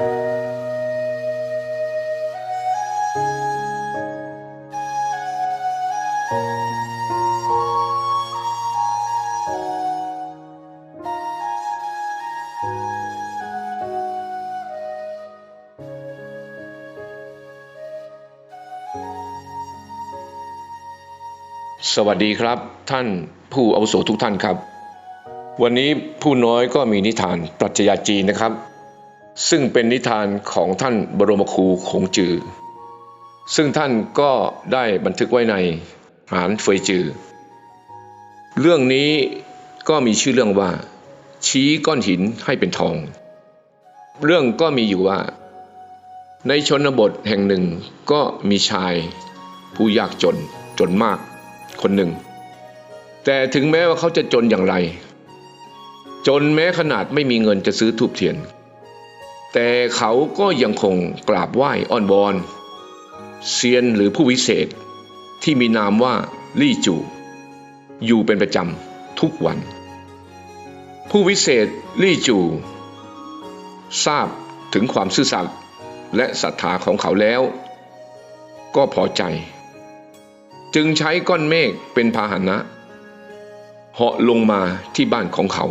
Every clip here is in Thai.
สวัสดีครับท่านผู้อาวุโสทุกท่านครับ วันนี้ผู้น้อยก็มีนิทานปรัชญาจีนนะครับ ซึ่งเป็นนิทานของท่านบรมครูคงจือ ซึ่งท่านก็ได้บันทึกไว้ในหานเฟยจือ เรื่องนี้ก็มีชื่อเรื่องว่า ชี้ก้อนหินให้เป็นทอง เรื่องก็มีอยู่ว่า ในชนบทแห่งหนึ่งก็มีชาย ผู้ยากจนจนมากคนหนึ่ง แต่ถึงแม้ว่าเขาจะจนอย่างไร จนแม้ขนาดไม่มีเงินจะซื้อทูบเทียน แต่เขาก็ยังคงกราบไหว้อ้อนวอนเซียนหรือผู้วิเศษที่มีนามว่าลี่จู อยู่เป็นประจำทุกวัน ผู้วิเศษลี่จู ทราบถึงความซื่อสัตย์และศรัทธาของเขาแล้ว ก็พอใจ จึงใช้ก้อนเมฆเป็นพาหนะเหาะลงมาที่บ้านของเขา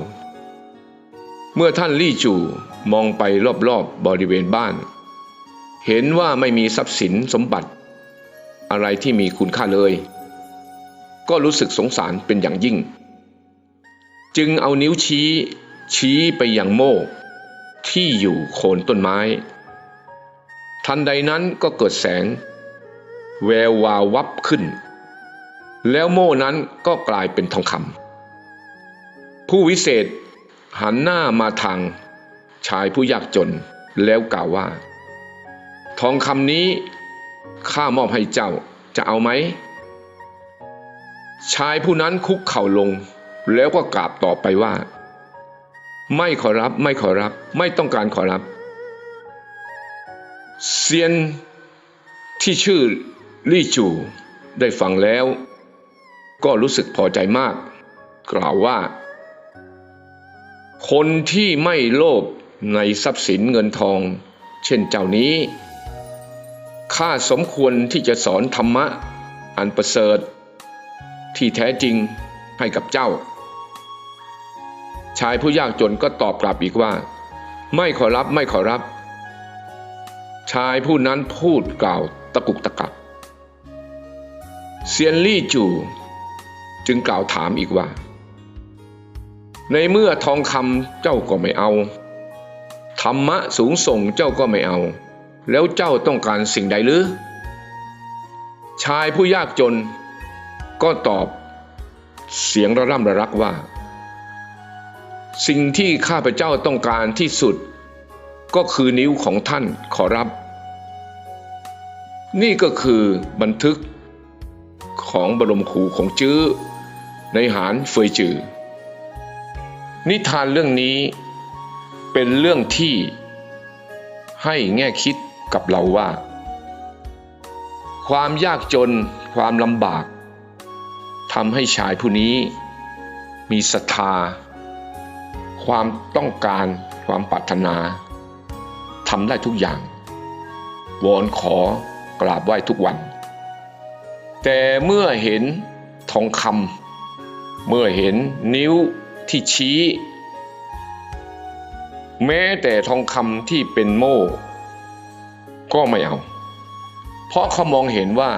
เมื่อท่านลี่จูมองไปรอบๆบบริเวณบ้าน เห็นว่าไม่มีทรัพย์สินสมบัติ อะไรที่มีคุณค่าเลย ก็รู้สึกสงสารเป็นอย่างยิ่ง จึงเอานิ้วชี้ ชี้ไปยังโม่ที่อยู่โคนต้นไม้ ทันใดนั้นก็เกิดแสง แวววาววับขึ้น แล้วโม่นั้นก็กลายเป็นทองคำผู้วิเศษ หันหน้ามาทางชายผู้ยากจนแล้วกล่าวว่า ทองคำนี้ข้ามอบให้เจ้าจะเอาไหม ชายผู้นั้นคุกเข่าลง แล้วก็กราบตอบไปว่า ไม่ขอรับไม่ขอรับไม่ต้องการขอรับเซียนที่ชื่อลี่จูได้ฟังแล้ว ก็รู้สึกพอใจมาก กล่าวว่า คนที่ไม่โลภในทรัพย์สินเงินทอง เช่นเจ้านี้ข้าสมควรที่จะสอนธรรมะอันประเสริฐ ที่แท้จริงให้กับเจ้า ชายผู้ยากจนก็ตอบกลับอีกว่า ไม่ขอรับไม่ขอรับ ชายผู้นั้นพูดกล่าวตะกุกตะกักเซียนลี่จูจึงกล่าวถามอีกว่า ในเมื่อทองคำเจ้าก็ไม่เอา ธรรมะสูงส่งเจ้าก็ไม่เอา แล้วเจ้าต้องการสิ่งใดหรือ ชายผู้ยากจนก็ตอบ เสียงระร่ำระรักว่า สิ่งที่ข้าพเจ้าต้องการที่สุด ก็คือนิ้วของท่านขอรับ นี่ก็คือบันทึกของบรมครูของจื้อในหานเฟยจือ นิทานเรื่องนี้เป็นเรื่องที่ให้แง่คิดกับเราว่า ความยากจนความลำบากทำให้ชายผู้นี้ มีศรัทธา ความต้องการความปรารถนาทำได้ทุกอย่างวอนขอกราบไหว้ทุกวัน แต่เมื่อเห็นทองคำเมื่อเห็นนิ้ว ที่ชี้ แม้แต่ทองคำที่เป็นโม่ ก็ไม่เอา เพราะเขามองเห็นว่า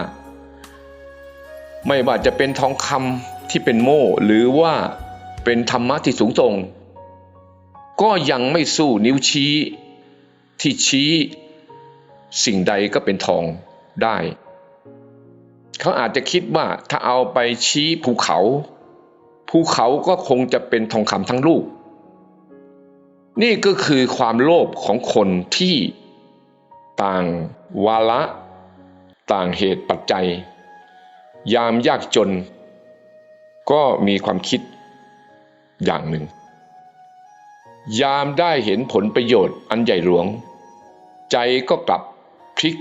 ไม่ว่าจะเป็นทองคำที่เป็นโม่ หรือว่าเป็นธรรมะที่สูงส่ง ก็ยังไม่สู้นิ้วชี้ ที่ชี้สิ่งใดก็เป็นทองได้ เขาอาจจะคิดว่าถ้าเอาไปชี้ภูเขา ภูเขาก็คงจะเป็นทองคำทั้งลูก นี่ก็คือความโลภของคนที่ต่างวาระ ต่างเหตุปัจจัย ยามยากจน ก็มีความคิดอย่างหนึ่ง ยามได้เห็นผลประโยชน์อันใหญ่หลวง ใจก็กลับพลิก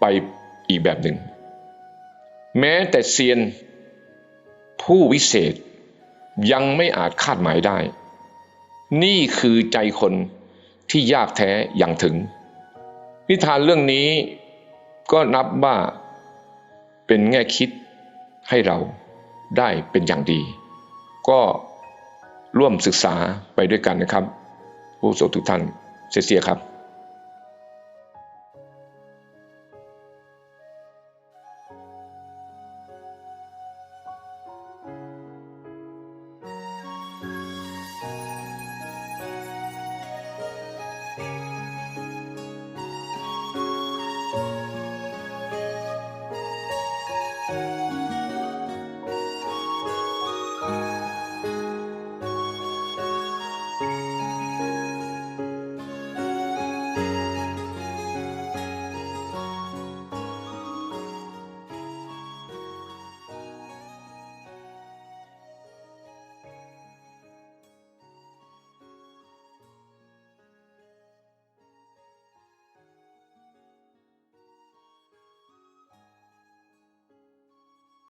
ไปอีกแบบหนึ่ง แม้แต่เซียน ผู้วิเศษยังไม่อาจคาดหมายได้ นี่คือใจคนที่ยากแท้อย่างถึง นิทานเรื่องนี้ก็นับว่าเป็นแง่คิดให้เราได้เป็นอย่างดี ก็ร่วมศึกษาไปด้วยกันนะครับ ผู้อาวุโสทุกท่านเสียๆครับ